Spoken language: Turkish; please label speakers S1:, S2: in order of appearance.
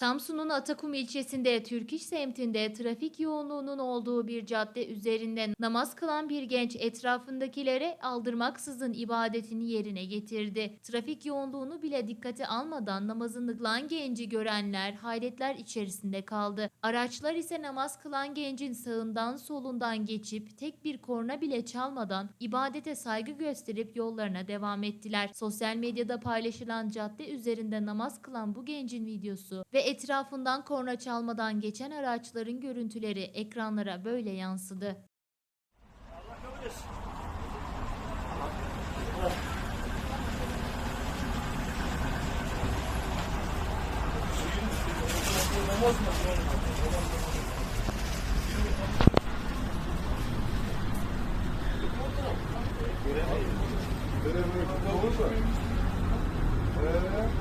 S1: Samsun'un Atakum ilçesinde Türk İş semtinde trafik yoğunluğunun olduğu bir cadde üzerinde namaz kılan bir genç etrafındakilere aldırmaksızın ibadetini yerine getirdi. Trafik yoğunluğunu bile dikkate almadan namazını kılan genci görenler hayretler içerisinde kaldı. Araçlar ise namaz kılan gencin sağından solundan geçip tek bir korna bile çalmadan ibadete saygı gösterip yollarına devam ettiler. Sosyal medyada paylaşılan cadde üzerinde namaz kılan bu gencin videosu ve etrafından korna çalmadan geçen araçların görüntüleri ekranlara böyle yansıdı.
S2: Göremiyorum. Olur mu? Ee.